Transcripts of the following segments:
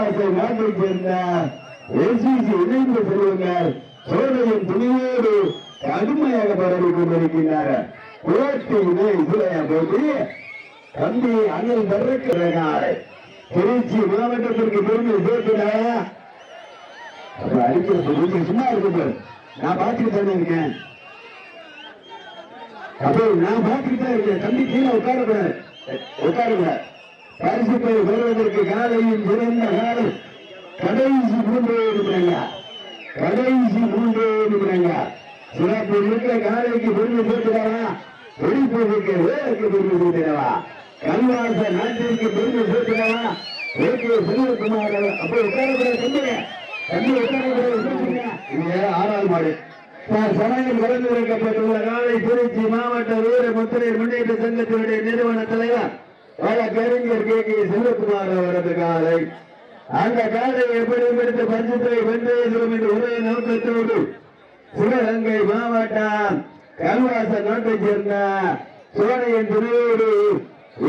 கல்வாசை நாட்டைச் சேர்ந்த எஸ்பிசி இணைந்த செல்வங்கள் சோதனையின் துணியோடு கடுமையாக பரவி கொண்டிருக்கின்றனர் புரட்சி இணை இசுலைய போட்டி தம்பி அண்ணல் தர்றக்கிறார் திருச்சி மாவட்டத்திற்கு பெருமை சேர்க்கிறாரா அப்ப அடிக்கிறது சும்மா இருக்கு நான் பார்த்துட்டு தானே இருக்கேன். அப்போ நான் பார்த்துட்டு தான் இருக்கேன். தம்பி கீழே உட்காரக்கூடாது. உட்காருங்க. பரிசு பெறுவதற்கு காலையில் சிறந்த காலம் கடைசி மூன்று நிமிடங்க கடைசி மூன்று நிமிடங்க சிறப்பு இருக்கிற காலைக்கு பொறுமை சேர்த்துடவா வெளிப்பதற்கு வேலைக்கு பொறுமை சேர்த்துடவா கல்வாச நாட்டிற்கு பொறுமை சேர்த்துடவா ஏகே செல்வகுமார் அப்போ உட்காரக்கூடாது தம்பி தம்பி உட்காரக்கூடாது இங்க ஆறாவது மாடு. சமயம் சமயம் வைக்கப்பட்டுள்ள காலை திருச்சி மாவட்ட வீர முத்திரை முன்னேற்ற சங்கத்தினுடைய நிறுவன தலைவர் கலைஞர் கே கே செல்வகுமார் அவரது காலை. அந்த காலை எப்படி எடுத்து பஞ்சத்தை வென்றேசும் என்று ஒரே நோக்கத்தோடு சிவகங்கை மாவட்டம் கல்வாச நாட்டை சேர்ந்த சோழையின் துணையோடு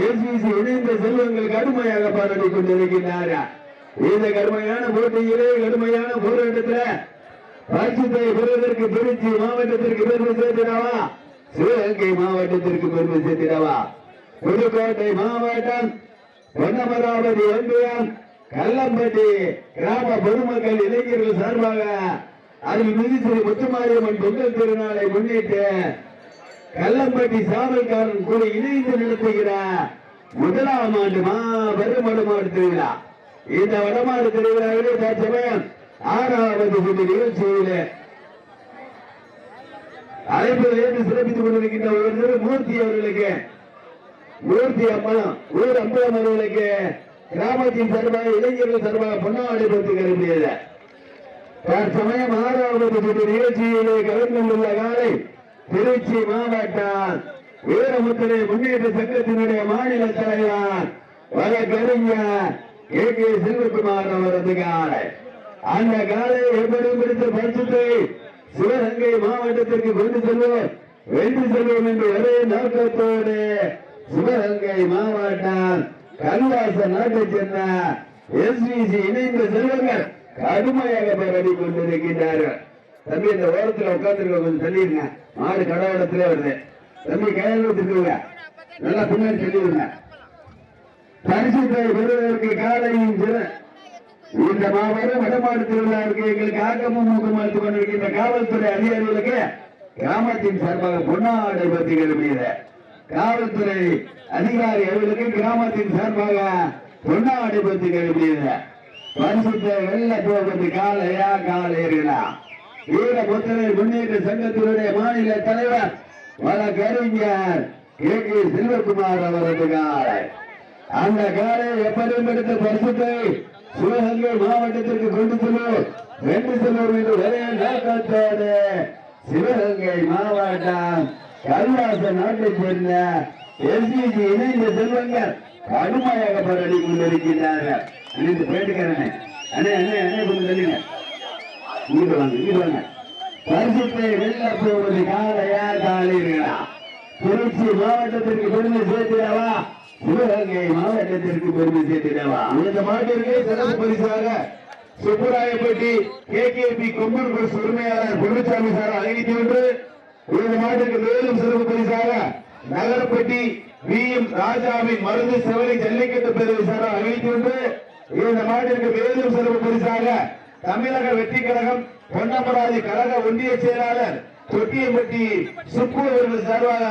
ஏசிசி இணைந்த செல்வங்கள் கடுமையாக பாராட்டி கொண்டிருக்கின்றார்கள் இந்த கடுமையான போட்டியிலே கடுமையான போராட்டத்தில் பரிசுத்தை பெறுவதற்கு திருச்சி மாவட்டத்திற்கு பெருமை சேர்த்திடவா? சிவகங்கை மாவட்டத்திற்கு பெருமை சேர்த்திடவா? புதுக்கோட்டை மாவட்டம் பொன்னமராவதி ஒன்றியம் கல்லம்பட்டி கிராம பொதுமக்கள் இளைஞர்கள் சார்பாக அதில் மிதிசிறி முத்துமாரியம்மன் பொங்கல் திருநாளை முன்னிட்டு கல்லம்பட்டி சாவல்காரன் கூட இணைந்து நடத்துகிற முதலாம் ஆண்டு மாபெரும் வடமாடு திருவிழா. இந்த வடமாடு திருவிழாவிலே தற்சமயம் ஆறாவது சுற்று நிகழ்ச்சியிலே அழைப்பில் ஏற்று சிறப்பித்துக் கொண்டிருக்கின்ற ஒரு மூர்த்தி அவர்களுக்கு மூர்த்தி அம்மா ஊர் அம்பலம் அவர்களுக்கு கிராமத்தின் சார்பாக இளைஞர்கள் சார்பாக பொன்னாடி பற்றி கருப்பியது. தற்சமயம் ஆறாவது நிகழ்ச்சியிலே கலந்து கொண்டுள்ள காலை திருச்சி மாவட்டம் வீரமுத்திரை முன்னேற்ற சங்கத்தினுடைய மாநில தலைவர் வழக்கறிஞர் கே. கே. செல்வகுமார் அவரது காலை. அந்த காலை எப்படி பிடித்த பட்சத்தை சிவகங்கை மாவட்டத்திற்கு கொண்டு செல்வோம். வென்று செல்வோம் என்று ஒரே நோக்கத்தோடு சிவகங்கை மாவட்டம் கல்வாச நாட்டை சேர்ந்த எஸ்பிசி இணைந்த செல்வங்கள் கடுமையாக போராடி கொண்டிருக்கின்றார்கள். தம்பி இந்த ஓரத்துல உட்கார்ந்து கொஞ்சம் சொல்லிடுங்க மாடு கடவுளத்திலே வருது. தம்பி கையில் வச்சிருக்கீங்க நல்லா பின்னாடி தள்ளிடுங்க பரிசுத்தை பெறுவதற்கு காலையும் இந்த மாபெரும் வடமாடு திருவிழாவிற்கு எங்களுக்கு ஆக்கமும் ஊக்கமளித்துக் கொண்டிருக்கின்ற காவல்துறை அதிகாரிகளுக்கு கிராமத்தின் சார்பாக பொன்னாடை பத்திகள் மீது காவல்துறை அதிகாரி அவர்களுக்கு கிராமத்தின் சார்பாக பொன்னாடை பத்திகள் மீது பரிசுத்த வெள்ள போகிறது காலையா காலையா வீர முத்திரை முன்னேற்ற சங்கத்தினுடைய மாநில தலைவர் வழக்கறிஞர் கே. கே. செல்வகுமார் அவரது காலை. அந்த காலை எப்படியும் எடுத்த பரிசுத்தை சிவகங்கை மாவட்டத்திற்கு கொண்டு செல்வோம் வென்று செல்வோம் என்று ஒரே நோக்கத்தோடு சிவகங்கை மாவட்டம் கல்வாச நாட்டை சேர்ந்த எஸ்பிசி இணைந்த செல்வங்கள் கடுமையாக போராடி கொண்டிருக்கின்றார்கள். அண்ணே போயிட்டுக்கிறேன். அண்ணே அண்ணே அண்ணே கொஞ்சம் சொல்லுங்க இங்கிட்டு வாங்க இங்கிட்டு வாங்க. பரிசுத்தை வெல்ல போவது காலையா காலையா திருச்சி மாவட்டத்திற்கு பெருமை சேர்த்திடவா? சிவகங்கை மாவட்டத்திற்கு பெருமை சேர்த்திடவா? இந்த மாவட்டத்திற்கு சிறப்பு பரிசாக Subburayapatti K K P Komban bus உரிமையாளர் பொன்னுசாமி சார் ஐநூத்தி இந்த மாட்டுக்கு மேலும் சிறப்பு பரிசாக நகரப்பட்டி வி எம் ராஜாவின் மருந்து செவலை ஜல்லிக்கட்டு பேரவை சார் ஐநூத்தி இந்த மாட்டிற்கு மேலும் சிறப்பு பரிசாக தமிழக வெற்றி கழகம் பொன்னமராதி கழக ஒன்றிய செயலாளர் தொட்டியம்பட்டி சுப்பு அவர்கள் சார்பாக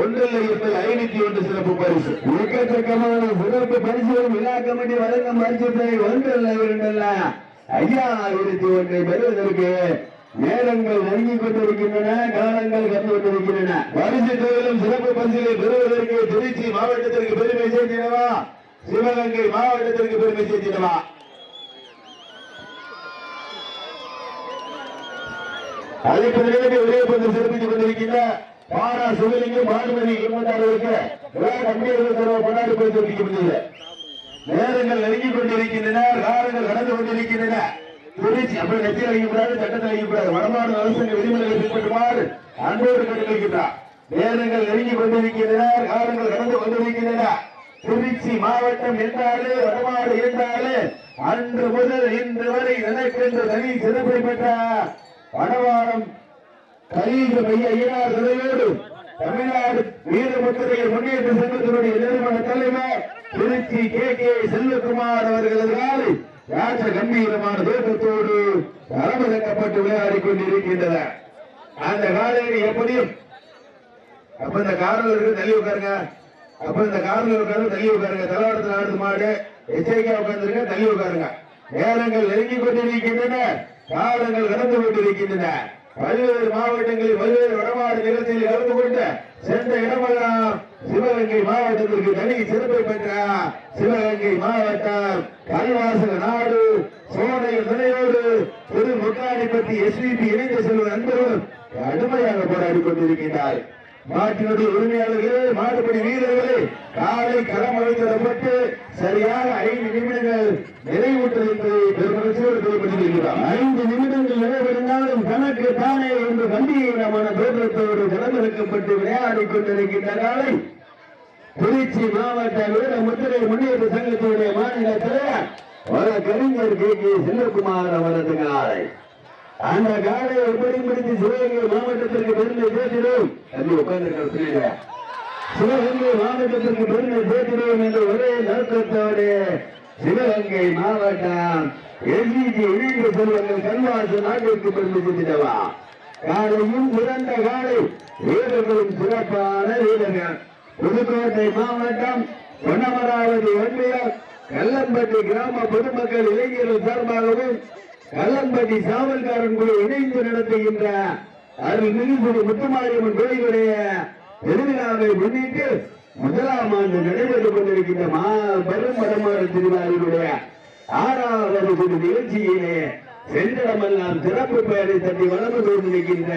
ஒன்றில் இருப்பது ஐநூத்தி ஒன்று சிறப்பு பரிசு. எக்கச்சக்கமான சிறப்பு பரிசுகளும் விழா கமிட்டி வழங்கும் பரிசுத்தை ஒன்றில் இரண்டல்ல. ஐயாயிரத்தி ஒன்றை பெறுவதற்கு நேரங்கள் நெருங்கிக் கொண்டிருக்கின்றன காலங்கள் கடந்து கொண்டிருக்கின்றன. பரிசு தொழிலும் சிறப்பு பரிசுகளை பெறுவதற்கு திருச்சி மாவட்டத்திற்கு பெருமை சேர்த்தினவா சிவகங்கை மாவட்டத்திற்கு பெருமை சேர்த்திடவா? அழைப்பதற்கு ஒரே பந்து சிறப்பித்துக் கொண்டிருக்கின்ற பாரா சிவலிங்கம் மாடுமணி குடும்பத்தார்களுக்கு கொண்டாடி போய் தெரிவிக்கப்படுகிறது நேரங்கள் நெருங்கிக் கொண்டிருக்கின்றன காலங்கள் கடந்து கொண்டிருக்கின்றன. திருச்சி அப்படி நெற்றியில் அழிக்கப்படாது சட்டத்தில் அழிக்கப்படாது வடமாடு அரசங்க விதிமுறைகளை பின்பற்றுமாறு அன்போடு கண்டுபிடிக்கின்றார் நேரங்கள் நெருங்கிக் கொண்டிருக்கின்றன காலங்கள் கடந்து கொண்டிருக்கின்றன. திருச்சி மாவட்டம் என்றாலே வடமாடு என்றாலே அன்று முதல் இன்று வரை எனக்கென்று தனி சிறப்பை பெற்ற பணவாரம் கலீக மைய ஐயனார் துறையோடு தமிழ்நாடு வீரமுத்திரையர் முன்னேற்ற சங்கத்தினுடைய நிறுவன தலைவர் திருச்சி கே கே செல்வகுமார் அவர்களால் ராஜ கம்பீரமான தோற்றத்தோடு தரமிறக்கப்பட்டு விளையாடி கொண்டிருக்கின்றன. அந்த காலையில் எப்படியும் அப்ப இந்த காரில் இருக்கு தள்ளி உட்காருங்க. அப்ப இந்த காரில் உட்கார்ந்து தள்ளி உட்காருங்க. தலவாடத்தில் ஆடுது மாடு. எச்சரிக்கையா உட்கார்ந்துருங்க தள்ளி உட்காருங்க. நேரங்கள் நெருங்கி கொண்டிருக்கின்றன. காலங்கள் கடந்து கொண்டிருக்கின்றன. பல்வேறு மாவட்டங்களில் பல்வேறு வடமாடு நிகழ்ச்சியில் கலந்து கொண்ட சென்ற இடமெல்லாம் சிவகங்கை மாவட்டத்திற்கு தனி சிறப்பை பெற்ற சிவகங்கை மாவட்டம். கல்வாசக நாடு சோனையில் நிலையோடு திரு முக்காணிப்பட்டி எஸ்பிபி இணைந்து செல்வ நண்பர்கள் கடுமையாக போராடி கொண்டிருக்கின்றார் மாட்டினுடைய உரிமையாளர்களே மாடுபடி வீரர்களே காலை களம் அழைக்கப்பட்டு சரியாக ஐந்து நிமிடங்கள் நிறைவுற்றது பெருமகிழ்ச்சியோடு தெளிவுபடுத்தியிருக்கிறோம் ஐந்து நிமிடங்கள் நிறைவடைந்தாலும் கணக்கு தானே என்று கம்பீரமான தோற்றத்தோடு கலந்திருக்கப்பட்டு விளையாடி கொண்டிருக்கின்ற காலை திருச்சி மாவட்ட வீர முத்திரை முன்னேற்ற சங்கத்தினுடைய மாநில தலைவர் வர கவிஞர் கே. கே. செல்வகுமார் அவரது காலை. அந்த காலை எப்படி முடித்து சிவகங்கை மாவட்டத்திற்கு பெருமை சேர்த்திடும் தள்ளி உட்கார்ந்து சிவகங்கை மாவட்டத்திற்கு பெருமை பேசுகிறோம் என்ற ஒரே நோக்கத்தோடு சிவகங்கை மாவட்டம் எல்ஜிஜி இணைந்த செல்வங்கள் கல்வாசு நாட்டிற்கு பெருமை சேர்த்திடவா காலையும் சிறந்த காலை. வீரர்களும் சிறப்பான வீரர்கள். புதுக்கோட்டை மாவட்டம் பொன்னமராவதி ஒன்றியம் கல்லம்பட்டி கிராம பொதுமக்கள் இளைஞர்கள் சார்பாகவும் கல்லம்பட்டி சாவல்காரன் குழு இணைந்து நடத்துகின்ற அருள்மிகு முத்துமாரியம்மன் கோயிலுடைய திருவிழாவை முன்னிட்டு முதலாம் ஆண்டு நடைபெற்றுக் கொண்டிருக்கின்ற மாபெரும் வடமாறு திருவிழாவினுடைய ஆறாவது குழு நிகழ்ச்சியிலே சென்றடமெல்லாம் சிறப்பு பெயரை தட்டி வளர்ந்து கொண்டிருக்கின்ற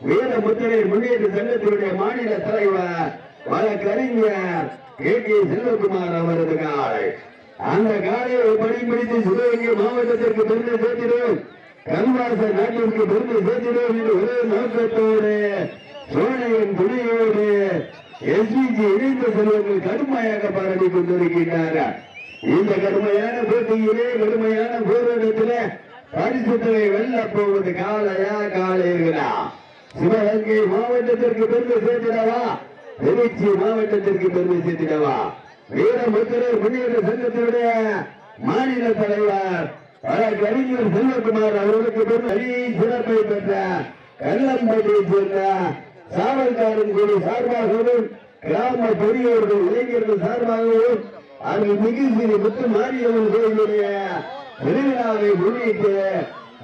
வீர முத்திரை முன்னேற்ற சங்கத்தினுடைய மாநில தலைவர் வழக்கறிஞர் கே. கே. செல்வகுமார் அவரது காலை. அந்த காலையை பணிபிடித்து சிவகங்கை மாவட்டத்திற்கு பெருமை சேர்த்திடும் கல்வாச நாட்டிற்கு பெருமை சேர்த்திடும் என்று ஒரே நோக்கத்தோடு சோழையின் துணையோடு எஸ்பிஜி இணைந்த செல்வங்கள் கடுமையாக பாராட்டி கொண்டிருக்கின்றார்கள் இந்த கடுமையான போட்டியிலே கடுமையான போராட்டத்திலே பரிசுத்தலை வெல்ல போவது காலையா காலைகளா சிவகங்கை மாவட்டத்திற்கு பெருமை சேர்த்திடவா? திருச்சி மாவட்டத்திற்கு பெருமை சேர்த்திடவா? வீரமுத்திரர் முன்னேற்ற சங்கத்தினுடைய மாநில தலைவர் பல கவிஞர் செல்வகுமார் அவர்களுக்கு பெரும் சிறப்பை பெற்ற கல்லம்பட்டியை சேர்ந்த சாவல்காரன் குழு சார்பாகவும் கிராம பெரியோர்கள் இளைஞர்கள் சார்பாகவும் அது மிகு முத்து மாரியம்மன் கோயிலுடைய திருவிழாவை முன்னிட்டு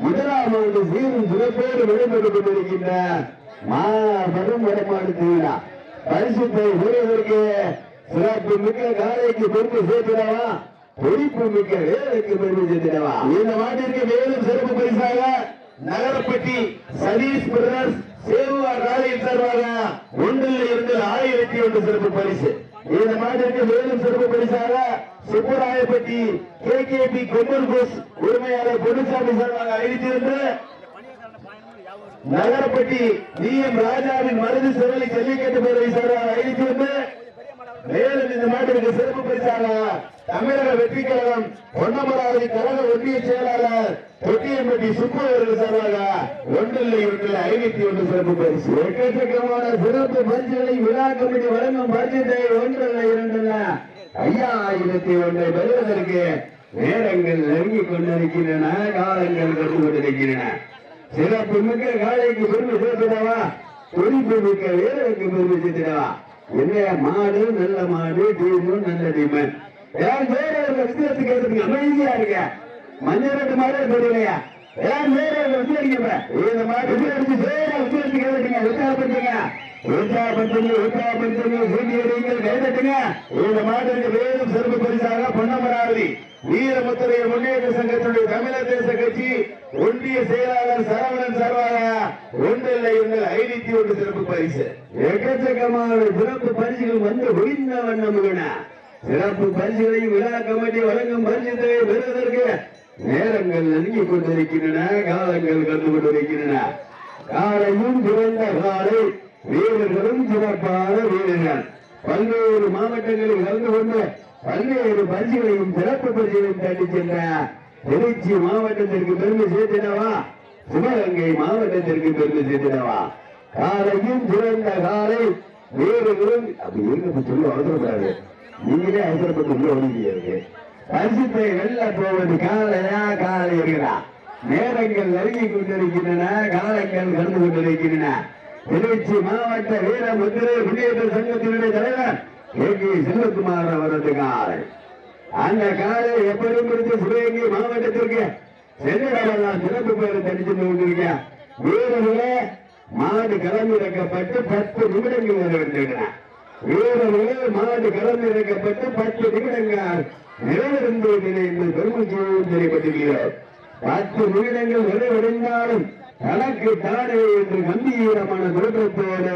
முதலாம் ஆண்டு சீரும் சிறப்போடு விடுபட்டுக் கொண்டிருக்கின்ற மாபெரும் வடமாடு திருவிழா. பரிசுத்தை பெறுவதற்கு சிறப்பு மிக்க காலைக்கு பெருமை சேர்த்திடவா? பொறிப்பு மிக்க வேலைக்கு பெருமை சேர்த்திடவா? இந்த மாட்டிற்கு மேலும் சிறப்பு பரிசாக நகரப்பட்டி சதீஷ் பிரதர்ஸ் சேவா காலையில் சார்பாக ஒன்றில் இருந்து ஆயிரத்தி ஒன்று சிறப்பு பரிசு. இந்த மாட்டிற்கு மேலும் சிறப்பு பரிசாக Subburayapatti K K P Komban கோஸ் உரிமையாளர் பொன்னுசாமி சார்பாக அறிவித்திருந்து நகரப்பட்டி டி எம் ராஜாவின் மருது சிறலை ஜல்லிக்கட்டு பேரவை சார்பாக அறிவித்திருந்து மேலும் இந்த மாட்டிற்கு சிறப்பு பரிசாளர் தமிழக வெற்றி கழகம் ஒன்னமராவதி கழக ஒன்றிய செயலாளர் தொட்டியம்பட்டி சுப்பு அவர்கள் சார்பாக ஒன்றில் இரண்டில் ஐநூத்தி ஒன்று சிறப்பு பரிசு. எக்கச்சக்கமான சிறப்பு பரிசுகளை விழா கமிட்டி வழங்கும் பரிசுத்தை ஒன்றில் இரண்டில் ஐயாயிரத்தி ஒன்றை பெறுவதற்கு நேரங்கள் நெருங்கிக் கொண்டிருக்கின்றன காலங்கள் கண்டு கொண்டிருக்கின்றன. சிறப்பு மிக்க காலைக்கு பெருமை சேர்த்துடவா? துடிப்பு மிக்க வீரருக்கு பெருமை சேர்த்துடவா? என்ன மாடு நல்ல மாடு டீமும் நல்ல டீமு ஏன் வேற ஒரு வித்தியாசத்து அமைதியா இருக்க மஞ்சள் ரெண்டு மாடு தெரியலையா யாரும் வேற ஒரு வித்தியாரிங்க இந்த மாடு வித்தியாரிச்சு வேற வித்தியாசத்து கேட்டுங்க உற்சாகப்படுத்துங்க. உற்சாகப்படுத்துங்க உற்சாகப்படுத்துங்க. சூரியங்கள் கைதட்டுங்க இந்த மாட்டிற்கு வேறும் சிறப்பு பரிசாக பொன்னமராவதி வீரமுத்திரைய முன்னேற்ற சங்கத்தினுடைய தமிழர் தேச கட்சி ஒன்றிய செயலாளர் சரவணன் சார்பாக ஒன்றில் இருந்து ஐநூத்தி ஒன்று சிறப்பு பரிசு. எக்கச்சக்கமான சிறப்பு பரிசுகள் வந்து ஒழிந்த வண்ணமுகன சிறப்பு பரிசுகளையும் விழா கமிட்டி வழங்கும் பரிசுகளை பெறுவதற்கு நேரங்கள் நெருங்கிக் கொண்டிருக்கின்றன காலங்கள் கண்டு கொண்டிருக்கின்றன. காலையும் சிறந்த காலை வீரர்களும் சிறப்பான வீரர்கள். பல்வேறு மாவட்டங்களில் கலந்து கொண்டு பல்வேறு பரிசுகளையும் சிறப்பு பரிசுகளையும் தட்டி சென்ற திருச்சி மாவட்டத்திற்கு பெருமை சேர்த்திடவா? சிவகங்கை மாவட்டத்திற்கு பெருமை சேர்த்திடவா? காலையும் சிறந்த காலை வீரர்களும் அப்படி இருக்க சொல்லி அவசரப்படாது. நீங்களே அவசரப்பட்டு உள்ள ஒதுங்கியிருக்கு பரிசுத்தை வெளில போவது காலையா காலை இருக்கிறா? நேரங்கள் நெருங்கி கொண்டிருக்கின்றன காலங்கள் கடந்து கொண்டிருக்கின்றன. திருச்சி மாவட்ட வீர முத்திரை குடியேற்ற சங்கத்தினுடைய தலைவர் ஏ கே. செல்வகுமார் அவரது காலை. அந்த காலை எப்படி முடித்து சிவகங்கை மாவட்டத்திற்கு? சென்னையிடலாம் சிறப்பு பேர் தெரிஞ்சு கொண்டிருக்க வீரர்களே மாடு களமிறக்கப்பட்டு பத்து நிமிடங்கள் நிறைவேற்றின வீரர்கள் மாடு களமிறக்கப்பட்டு பத்து நிமிடங்கள் நிறைவேறிந்தது என்று பெருமச்சோடு தெரியப்பட்டிருக்கிறார் பத்து நிமிடங்கள் நிறைவடைந்தாலும் தனக்கு தானே என்று கம்பீரமான தோற்றத்தோடு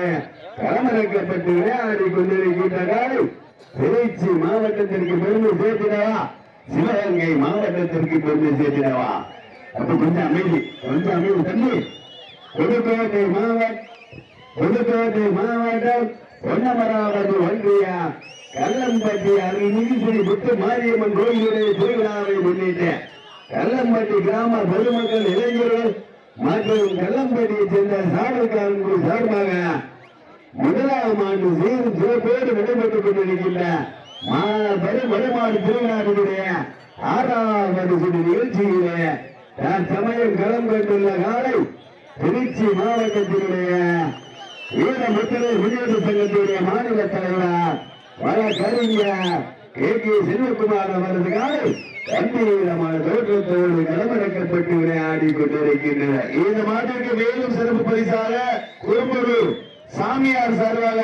களமிறக்கப்பட்டு விளையாடி கொண்டிருக்கின்றனர் திருச்சி மாவட்டத்திற்கு பெருமை சேர்த்திடவா? சிவகங்கை மாவட்டத்திற்கு பெருமை சேர்த்திடவா? அப்ப கொஞ்சம் அமைதி கொஞ்சம் அமைதி தம்பி. புதுக்கோட்டை மாவட்டம் புதுக்கோட்டை மாவட்டம் பொன்னமராவதி ஒன்றிய? கல்லம்பட்டி அருள்மிகு ஸ்ரீ முத்து மாரியம்மன் கோயிலுடைய திருவிழாவை முன்னிட்டு கல்லம்பட்டி கிராம பொதுமக்கள் இளைஞர்கள் மற்றும் கல்லம்பட்டியை சேர்ந்த சாவல்காரன் சார்பாக முதலாம் ஆண்டு சீர் சிறப்போடு நடைபெற்றுக் கொண்டிருக்கின்ற மாபெரும் வடமாடு திருவிழாவினுடைய ஆறாவது சுற்று நிகழ்ச்சியிலே தற்சமயம் களம் கண்டுள்ள காலை திருச்சி மாவட்டத்தினுடைய வீரமுத்திரை முன்னேற்ற சங்கத்தினுடைய மாநில தலைவர் வர கலைஞர் கே கே செல்வகுமார் அவர்களுக்காக கம்பீரமான தோற்றத்தோடு களமிறக்கப்பட்டு விளையாடி கொண்டிருக்கின்றனர். இந்த மாட்டிற்கு மேலும் சிறப்பு பரிசாக குறும்பூர் சாமியார் சார்பாக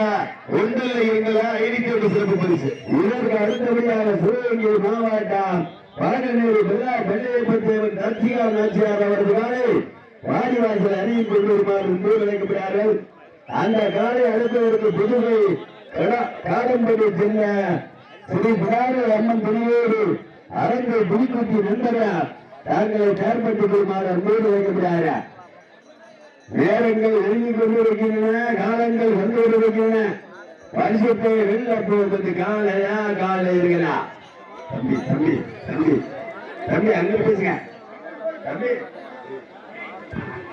ஒன்றில் எங்களை ஐடிக்கு சிறப்பு பரிசு. இதற்கு அடுத்தபடியாக சிவகங்கை மாவட்டம் பாடநேரி பிள்ளா பெண்ணையப்பத்தேவன் தர்ச்சிகா நாச்சியார் அவர்களுக்காக வாடிவாசல் அணியில் கொண்டு வருமாறு அழைக்கப்படுகிறார்கள் அந்த காலை அடுத்தவருக்கு புதுவை கட- காடம்படி செல்ல ஸ்ரீ புகாரி அம்மன் துணியோடு அரங்கை புலிக்குட்டி நண்பரா தாங்களை செயற்பட்டுக் கொள்ளுமாறு அன்போடு அழைக்கப்படுகிறார் நேரங்கள் நெருங்கிக் கொண்டிருக்கின்றன காலங்கள் வந்து கொண்டிருக்கின்றன. வருஷத்தை வெள்ள போவது காலையா காலை இருக்கிறா தம்பி தம்பி தம்பி தம்பி அங்க பேசுங்க. தம்பி.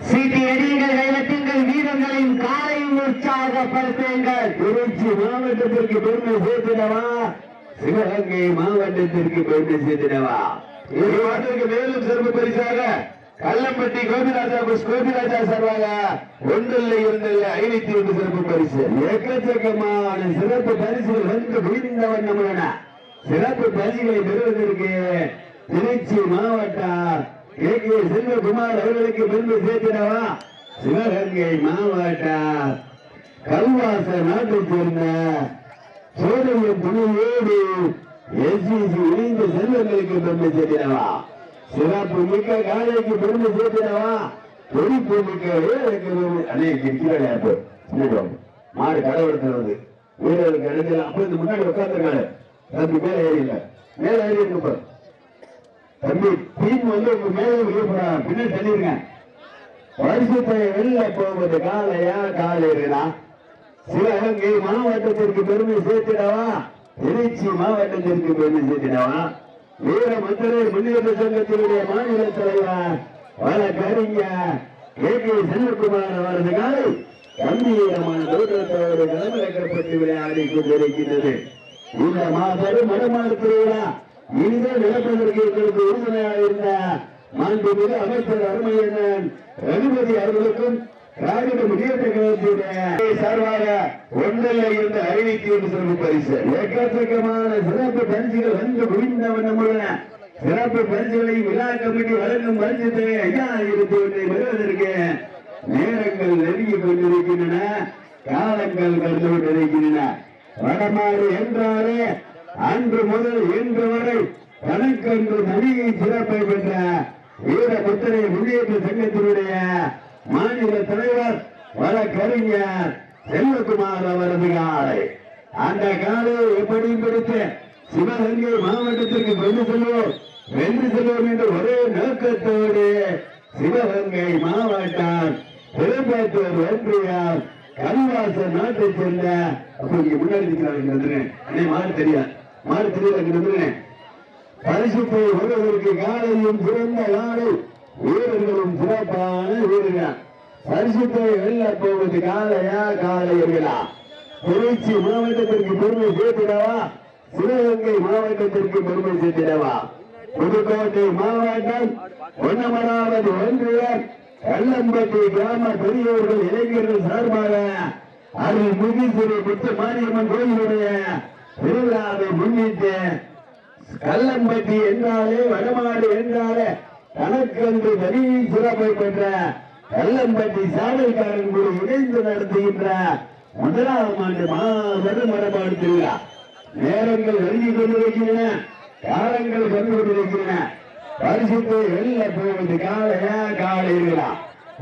சீட்டி அடியுங்கள் கைலட்டுங்கள் வீரர்களின் காலையும் உற்சாகப்படுத்துங்கள். திருச்சி மாவட்டத்திற்கு பெருமை சேர்த்திடவா? சிவகங்கை மாவட்டத்திற்கு பெருமை சேர்த்திடவா? இந்த மாவட்டத்திற்கு மேலும் சிறப்பு பரிசாக கல்லம்பட்டி கோபிராஜா புஷ் கோபிராஜா சார்பாக ஒன்றில் இருந்தில் ஐநூத்தி ஒன்று சிறப்பு பரிசு. எக்கச்சக்கமான சிறப்பு பரிசுகள் வந்து குவிந்த வண்ணமான சிறப்பு பரிசுகளை பெறுவதற்கு திருச்சி மாவட்டம் கே கே செல்வகுமார் அவர்களுக்கு பெருமை சேர்த்திடவா? சிவகங்கை மாவட்டம் கல்வாச நாட்டைச் சேர்ந்த சோதனைய துணியோடு எஸ்இசி இணைந்த செல்வங்களுக்கு பெருமை சேர்த்திடவா? சிறப்பு மிக்க காலைக்கு பெருமை சேர்த்திடவா? துடிப்பு மிக்க வீரருக்கு அநேக அண்ணே கிட்டிகள் ஆப்பு மாடு கடவுடுத்துறது வீரர்களுக்கு இடத்துல அப்ப இந்த முன்னாடி உட்கார்ந்துருக்காரு. தம்பி மேல ஏறி இல்ல மேல ஏறி இருக்கு தம்பி டீம் வந்து உங்க மேல விழுப்புறா பின்னாடி தள்ளிருங்க வருஷத்தை வெளில போகும்போது காலையா காலை இருக்குதா சிவகங்கை மாவட்டத்திற்கு பெருமை சேர்த்திடவா? திருச்சி மாவட்டத்திற்கு பெருமை சேர்த்திடவா? வீர மந்திரை முன்னேற்ற சங்கத்தினுடைய மாநில தலைவர் வழக்கறிஞர் கே. கே. செல்வகுமார் அவரது காலை கம்பீரமான தோற்றத்தோடு களமிறக்கப்பட்டு விளையாடி கொண்டிருக்கின்றது. இந்த மாபெரும் மடமாடு திருவிழா. இனிதான் நடப்பதற்கு எங்களுக்கு உறுதுணையாக இருந்த மாண்புமிகு அமைச்சர் அருமையண்ணன் ரகுபதி அவர்களுக்கும் திராவிட முன்னேற்ற கழகத்தினுடைய சார்பாக ஒன்றில்லை என்று அறிவித்து ஒன்று சிறப்பு பரிசு. எக்கச்சக்கமான சிறப்பு பரிசுகள் வந்து குவிந்த வண்ணமுள்ள சிறப்பு பரிசுகளை விழா கமிட்டி வழங்கும் பரிசத்தை ஐயா இருபத்தி ஒன்றை பெறுவதற்கு நேரங்கள் நெருங்கி கொண்டிருக்கின்றன காலங்கள் கடந்து கொண்டிருக்கின்றன. வடமாறு என்றாலே அன்று முதல் இன்று வரை தனக்கென்று மொழியை சிறப்பை பெற்ற வீர முத்திரை முன்னேற்ற சங்கத்தினுடைய மாநில தலைவர் வழக்கறிஞர் செல்வகுமார் அவரது காலை அந்த காலை எப்படி பிடித்து சிவகங்கை மாவட்டத்திற்கு கொண்டு செல்வோம். வென்று செல்வோம் என்ற ஒரே நோக்கத்தோடு சிவகங்கை மாவட்டம் திருப்பத்தூர் ஒன்றியம் கல்வாச நாட்டை சேர்ந்த அப்படி இங்க முன்னாடி நிக்கிறாங்க வந்துருங்க தெரியாது. மாறு தெரியல பரிசுத்தை வருவதற்கு காலையும் சிறந்த காலை வீரர்களும் சிறப்பான வீரர்கள். பரிசுத்தை வெல்ல போவது காலையா காலையர்களா? திருச்சி மாவட்டத்திற்கு பெருமை சேர்த்திடவா? சிவகங்கை மாவட்டத்திற்கு பெருமை சேர்த்திடவா? புதுக்கோட்டை மாவட்டம் ஒன்னமராவதி ஒன்றியம் கள்ளம்பட்டி கிராம பெரியவர்கள் இளைஞர்கள் சார்பாக அருள் மிகு சிறு முத்து மாரியம்மன் கோயிலுடைய திருவிழாவை முன்னிட்டு கல்லம்பட்டி என்றாலே வடமாடு என்றாலே தனக்கென்று தனி சிறப்பை பெற்ற கல்லம்பட்டி சாதல்காரன் கூட இணைந்து நடத்துகின்ற முதலாம் ஆண்டு மாபெரும் வடமாடு திருவிழா. நேரங்கள் நெருங்கி கொண்டிருக்கின்றன காலங்கள் வந்து கொண்டிருக்கின்றன. பரிசுத்தை வெல்ல போவது காலையா காலையிலா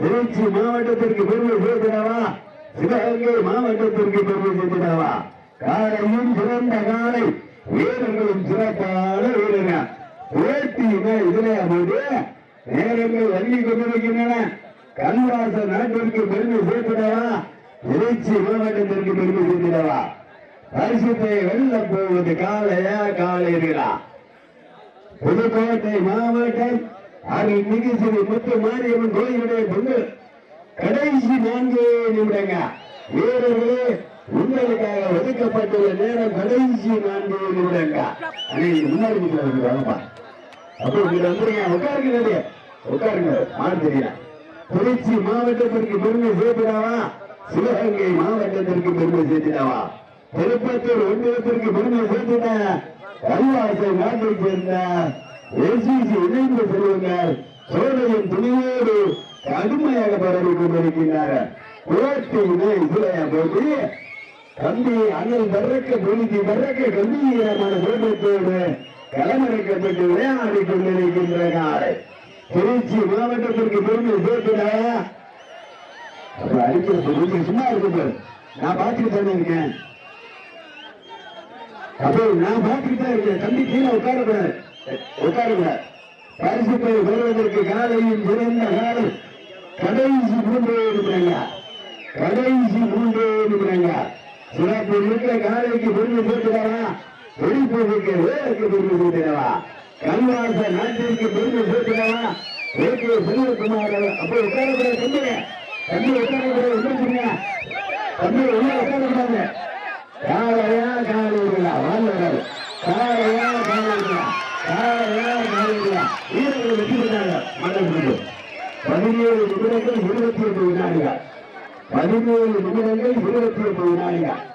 திருச்சி மாவட்டத்திற்கு பெருமை சேர்த்திடவா? சிவகங்கை மாவட்டத்திற்கு பெருமை சேர்த்திடவா? காலையும் சிறந்த காலை. வீரர்களும் சிறப்பான வீரர்கள் போட்டியுமே இதிலே அமைந்து நேரங்கள் வங்கி கொண்டிருக்கின்றன. கல்வாச நாட்டிற்கு பெருமை சேர்த்திடவா? திருச்சி மாவட்டத்திற்கு பெருமை சேர்த்திடவா? பரிசுத்தை வெல்ல போவது காலையா காலையா புதுக்கோட்டை மாவட்டம் அருள் மிகு ஸ்ரீ முத்து மாரியம்மன் கோயிலுடைய பொங்கல் கடைசி நான்கு நிமிடங்க. வீரர்களே உங்களுக்காக ஒதுக்கப்பட்டுள்ள நேரம் கடைசி நான்கு நிமிடங்க முன்னாடி வாங்கப்பா. அப்போ இங்க வந்துருங்க உட்காருங்க நிறைய உட்காருங்க மாறு தெரியல திருச்சி மாவட்டத்திற்கு பெருமை சேர்த்திடாவா? சிவகங்கை மாவட்டத்திற்கு பெருமை சேர்த்திடாவா? திருப்பத்தூர் ஒன்றியத்திற்கு பெருமை சேர்த்திட கல்வாசை நாட்டை சேர்ந்த எஸ்பிசி இணைந்து செல்வங்கள் சோழையின் துணியோடு கடுமையாக பரவி கொண்டிருக்கின்றனர் போட்டியினை இதுலையா போட்டி. தம்பி அண்ணல் பறக்க பொழுதி பறக்க கம்பீரமான குடும்பத்தோடு களமிறக்கப்பட்டு விளையாடி கொண்டிருக்கின்றனர் திருச்சி மாவட்டத்திற்கு பெருமை சேர்த்துடா. அப்ப அடிக்கிற சொல்லுங்க சும்மா இருக்கு நான் பார்த்துட்டு தானே இருக்கேன். அப்போ நான் பார்த்துட்டு தான் இருக்கேன். தம்பி கீழே உட்காரக்கூடாது. உட்காரக்கூடாது. பரிசு பெயர் பெறுவதற்கு காலையும் சிறந்த காலம் கடைசி மூன்றே நிமிடங்க கடைசி மூன்றே நிமிடங்க சிறப்பு மிக்க காலைக்கு பெருமை சேர்த்துடவா வெளிப்பதற்கு வேலைக்கு பெருமை சேர்த்துடவா கல்வாச நாட்டிற்கு பெருமை சேர்த்துடவா ஏகே செல்வகுமார் அப்போ உட்காரக்கூடாது தம்பி. தம்பி உட்காரக்கூடாது எந்திரிச்சுங்க தம்பி உள்ள உட்காரக்கூடாது. காலையா காலையா வாழ்ந்தாரு காலையா காலையா காலையா காலையா வீரர்கள் வெற்றி பெற்றாங்க மண்டபத்துக்கு பதினேழு நிமிடங்கள் இருபத்தி எட்டு வினாடிகள். பதினேழு நிமிடங்கள் இருபத்தி ஒன்பது வினாடிகள்